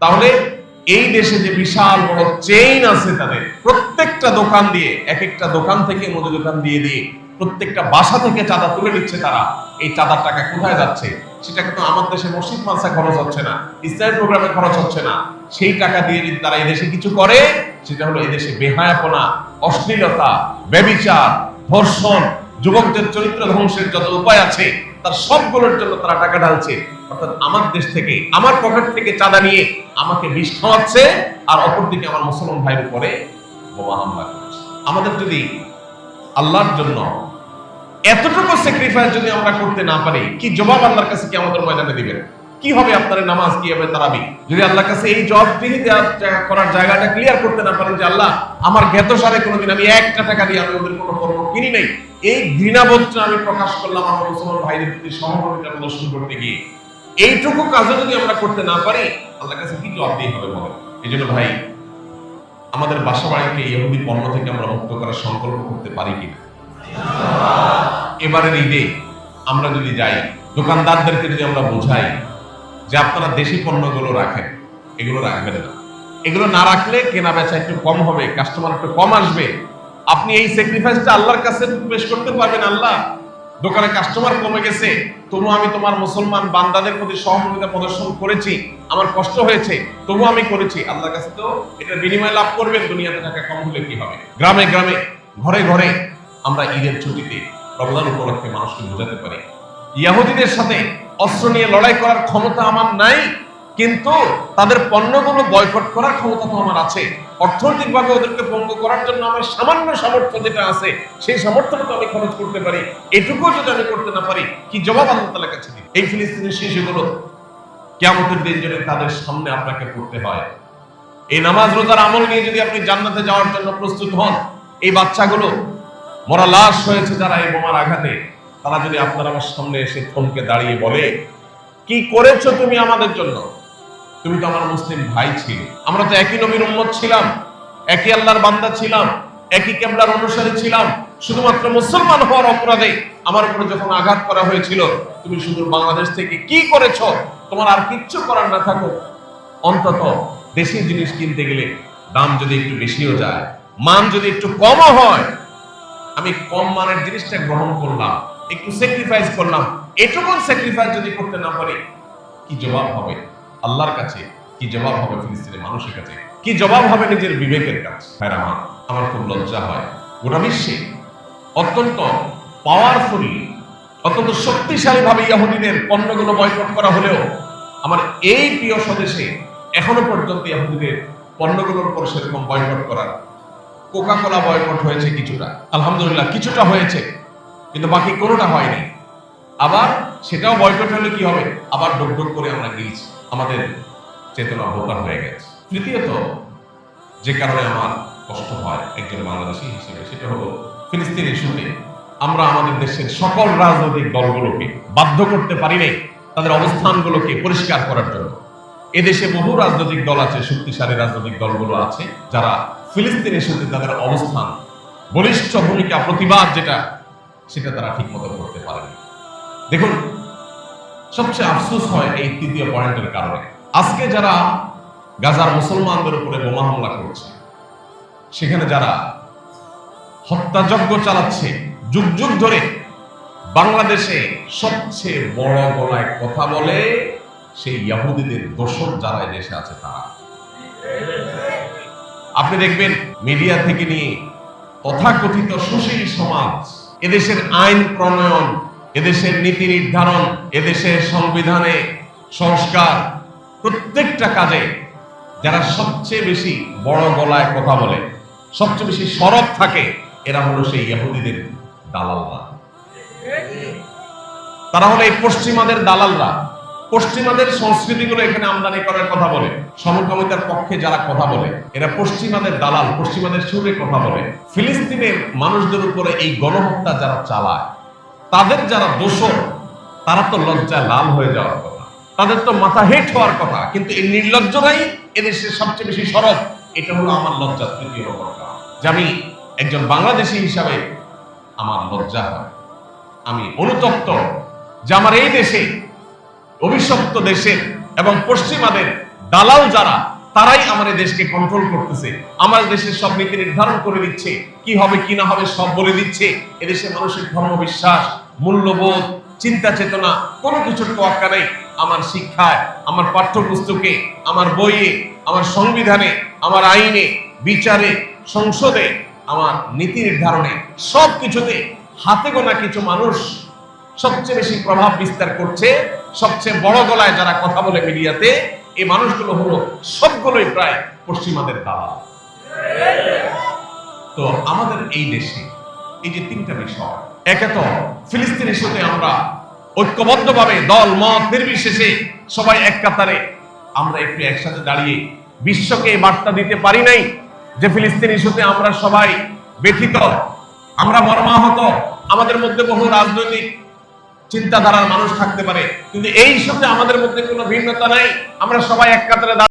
তাহলে এই দেশে যে বিশাল বড় চেইন আছে তাদের, প্রত্যেকটা দোকান দিয়ে এক একটা দোকান থেকে মুদি দোকান দিয়ে দিয়ে প্রত্যেকটা বাসা থেকে চাঁদা তুলে নিচ্ছে তারা। এই চাঁদার টাকা কোথায় যাচ্ছে? সেটা কিন্তু আমার দেশে মসজিদ মানসা খরচ হচ্ছে না ইসলামের প্রোগ্রামে খরচ হচ্ছে না। সেই টাকা দিয়ে যদি তারা এদেশে কিছু করে, সেটা হলো এদেশে বেহায়াপনা, অশ্লীলতা, ব্যবিচার, ধর্ষণ, যুবকদের চরিত্র ধ্বংসের যত উপায় আছে তার সবগুলোর জন্য তারা টাকা ঢালছে। অর্থাৎ আমার দেশ থেকে, আমার পকেট থেকে চাঁদা নিয়ে আমাকে বিষ খাওয়াচ্ছে, আর অপরদিকে আমার মুসলমান ভাইয়ের উপরে বোমা হামলা করছে। আমাদের যদি আল্লাহর জন্য এতটুকু স্যাক্রিফাইস যদি আমরা করতে না পারি, কি জবাব আল্লাহর কাছে কি আমাদের ময়দানে দিবেন? কি হবে আপনার নামাজ কি হবে তারাবি? যদি আল্লাহর কাছে এই জবাবদিহি দেওয়ার করার জায়গাটা ক্লিয়ার করতে না পারেন যে আল্লাহ, আমার জ্ঞাত সারে কোনোদিন আমি একটা টাকা দিয়ে আমি ওদের কোনো পণ্য কিনি নাই। এই ঘৃণাবোধটা আমি প্রকাশ করলাম আমার মুসলমান ভাইদের প্রতি সহমর্মিতা প্রদর্শন করতে গিয়ে। এইটুকু কাজও যদি আমরা করতে না পারি, আল্লাহর কাছে কি জবাব দিয়ে হবে বলেন? এই জন্য ভাই, আমাদের বাসা বাড়িকে ইহুদি পণ্য থেকে আমরা মুক্ত করার সংকল্প করতে পারি কিনা? এবারের ঈদে আমরা যদি যাই, দোকানদারদেরকে যদি আমরা বোঝাই যে আপনারা দেশি পণ্যগুলো রাখেন, এগুলো রাখবেন না। এগুলো না রাখলে কেনা বেচা একটু কম হবে কাস্টমার একটু কম আসবে। আপনি এই স্যাক্রিফাইসটা আল্লাহর কাছে পেশ করতে পারবেন, আল্লাহ। দোকানে কাস্টমার কমে গেছে তবু আমি তোমার মুসলমান বান্দাদের প্রতি সহমর্মিতা প্রদর্শন করেছি, আমার কষ্ট হয়েছে তবু আমি করেছি। আল্লাহর কাছে তো এটা বিনিময় লাভ করবেন, দুনিয়াতে টাকা কম হলে কি হবে? গ্রামে গ্রামে, ঘরে ঘরে আমরা ঈদের ছুটিতে রমজান উপলক্ষে মানুষকে বোঝাতে পারি। ইয়াহুদিদের সাথে অস্ত্র নিয়ে লড়াই করার ক্ষমতা আমার নাই, কিন্তু তাদের পণ্যগুলো বয়কট করার ক্ষমতা তো আমার আছে। অর্থনৈতিকভাবে ওদেরকে পঙ্গু করার জন্য আমার সামান্য সামর্থ্য যেটা আছে, সেই সামর্থ্যটা তো আমি খরচ করতে পারি। এটুকু যদি আমি করতে না পারি, কি জবাব আল্লাহ তাআলার কাছে দিই এই ফিলিস্তিনের শিশুগুলো কেমতের দিন যদি তাদের সামনে আপনাকে পড়তে হয়। এই নামাজ রোজার আমল নিয়ে যদি আপনি জান্নাতে যাওয়ার জন্য প্রস্তুত হন, এই বাচ্চাগুলো মরা লাশ হয়েছে যারা এই বোমার আঘাতে। তারা যদি আপনার আমার সামনে এসে থমকে দাঁড়িয়ে বলে, কি করেছ তুমি আমাদের জন্য? তুমি তো আমার মুসলিম ভাই ছিলে। আমরা তো একই নবীর উম্মত ছিলাম, একই আল্লাহর বান্দা ছিলাম, একই কেবলার অনুসারী ছিলাম। শুধুমাত্র মুসলমান হওয়ার অপরাধে আমার উপরে যখন আঘাত করা হয়েছিল, তুমি শুধু বাংলাদেশ থেকে কি করেছ? তোমার আর কিচ্ছু করার না থাকো অন্তত দেশি জিনিস কিনতে গেলে দাম যদি একটু বেশিও যায়, মান যদি একটু কমও হয়, আমি কম মানের জিনিসটা গ্রহণ করলাম। একটু স্যাক্রিফাইস করলাম। এটুকু স্যাক্রিফাইস যদি করতে না পারি, কি জবাব হবে? আল্লাহর কাছে কি জবাব হবে ফিলিস্তিনের মানুষের কাছে? কি জবাব হবে নিজের বিবেকের কাছে? হ্যাঁ আমার আমার খুব লজ্জা হয়। গোটা বিশ্বে অত্যন্ত পাওয়ারফুল অত্যন্ত শক্তিশালী ভাবে ইয়াহুদিদের পণ্যগুলো বয়কট করা হলেও আমার এই প্রিয় স্বদেশে এখনও পর্যন্ত ইয়াহুদিদের পণ্যগুলোর উপর সেরকম বয়কট করার কোকা কোলা বয়কট হয়েছে কিছুটা। আলহামদুলিল্লাহ, কিছুটা হয়েছে। কিন্তু বাকি কোনোটা হয়নি আবার সেটাও বয়কট হলে কি হবে? আবার ডোক ডোক করে আমরা গিয়েছি। আমাদের চেতনা বোকা হয়ে গেছে। তৃতীয়ত, যে কারণে আমার কষ্ট হয় একজন বাংলাদেশি হিসেবে, সেটা হলো ফিলিস্তিন ইস্যুতে আমরা আমাদের দেশের সকল রাজনৈতিক দলগুলোকে বাধ্য করতে পারি নাই তাদের অবস্থানগুলোকে পরিষ্কার করার জন্য। এদেশে বহু রাজনৈতিক দল আছে, শক্তিশালী রাজনৈতিক দলগুলো আছে, যারা ফিলিস্তিন ইস্যুতে তাদের অবস্থান, বলিষ্ঠ ভূমিকা, প্রতিবাদ যেটা সেটা তারা ঠিক মতো করতে পারেনি। দেখুন, সবচেয়ে আফসোস হয় এই তৃতীয় পয়েন্টের কারণে। আজকে যারা গাজার মুসলমানদের উপরে বোমা হামলা করছে, সেখানে যারা হত্যাযজ্ঞ চালাচ্ছে, যুগ যুগ ধরে বাংলাদেশে সবচেয়ে বড় গলায় কথা বলে, সেই ইয়াহুদিদের দোষর যারা দেশে আছে তারা। আপনি দেখবেন, মিডিয়া থেকে নিয়ে তথাকথিত সুশীল সমাজ এদেশের আইন প্রণয়ন, এদেশের নীতি নির্ধারণ, এদেশের সংবিধানে সংস্কার, প্রত্যেকটা কাজে যারা সবচেয়ে বেশি বড় গলায় কথা বলে, সবচেয়ে বেশি সরব থাকে, এরা হলো সেই ইহুদিদের দালালরা। তারা হলো এই পশ্চিমাদের দালালরা। পশ্চিমাদের সংস্কৃতিগুলো এখানে আমদানি করার কথা বলে। সমকামিতার পক্ষে যারা কথা বলে, এরা পশ্চিমাদের দালাল, পশ্চিমাদের সুরে কথা বলে। ফিলিস্তিনের মানুষদের উপরে এই গণহত্যা যারা চালায়, তাদের যারা দোষর, তারা তো লজ্জায় লাল হয়ে যাওয়ার কথা। তাদের তো মাথা হেট হওয়ার কথা। কিন্তু এই নির্লজ্জরাই এদেশের সবচেয়ে বেশি সরব। এটা হলো আমার লজ্জা তৃতীয় নম্বর যে আমি একজন বাংলাদেশি হিসাবে আমার লজ্জা হয়। আমি অনুতপ্ত যে আমার এই দেশে অভিশপ্ত দেশের এবং পশ্চিমাদের দালাল যারা, তারাই আমাদের দেশকে কন্ট্রোল করতেছে। আমার দেশের সব নীতি নির্ধারণ করে দিচ্ছে। কি হবে, কি না হবে, সব বলে দিচ্ছে। এদেশের মানুষের ধর্ম বিশ্বাস মূল্যবোধ, চিন্তা চেতনা, কোনো কিছুর তোয়াক্কা নেই। আমার শিক্ষায়, আমার পাঠ্যপুস্তকে, আমার বইয়ে, আমার সংবিধানে, আমার আইনে, বিচারে, সংসদে, আমার নীতি নির্ধারণে সব কিছুতে হাতে গোনা কিছু মানুষ সবচেয়ে বেশি প্রভাব বিস্তার করছে সবচেয়ে বড় গলায় যারা কথা বলে মিডিয়াতে, এই মানুষগুলো হলো সবগুলোই প্রায় পশ্চিমাদের দালাল। তো আমাদের এই দেশে এই যে তিনটা বিষয়, একে তো ফিলিস্তিন ইস্যুতে আমরা ঐক্যবদ্ধভাবে দল, মত, নির্বিশেষে সবাই এক কাতারে। আমরা একটু একসাথে দাঁড়িয়ে বিশ্বকে বার্তা দিতে পারি নাই যে ফিলিস্তিন ইস্যুতে আমরা সবাই ব্যথিত, আমরা মর্মাহত, আমাদের মধ্যে বহু রাজনৈতিক চিন্তাধারার মানুষ থাকতে পারে। কিন্তু এই সঙ্গে আমাদের মধ্যে কোনো ভিন্নতা নাই। আমরা সবাই এক কাতারে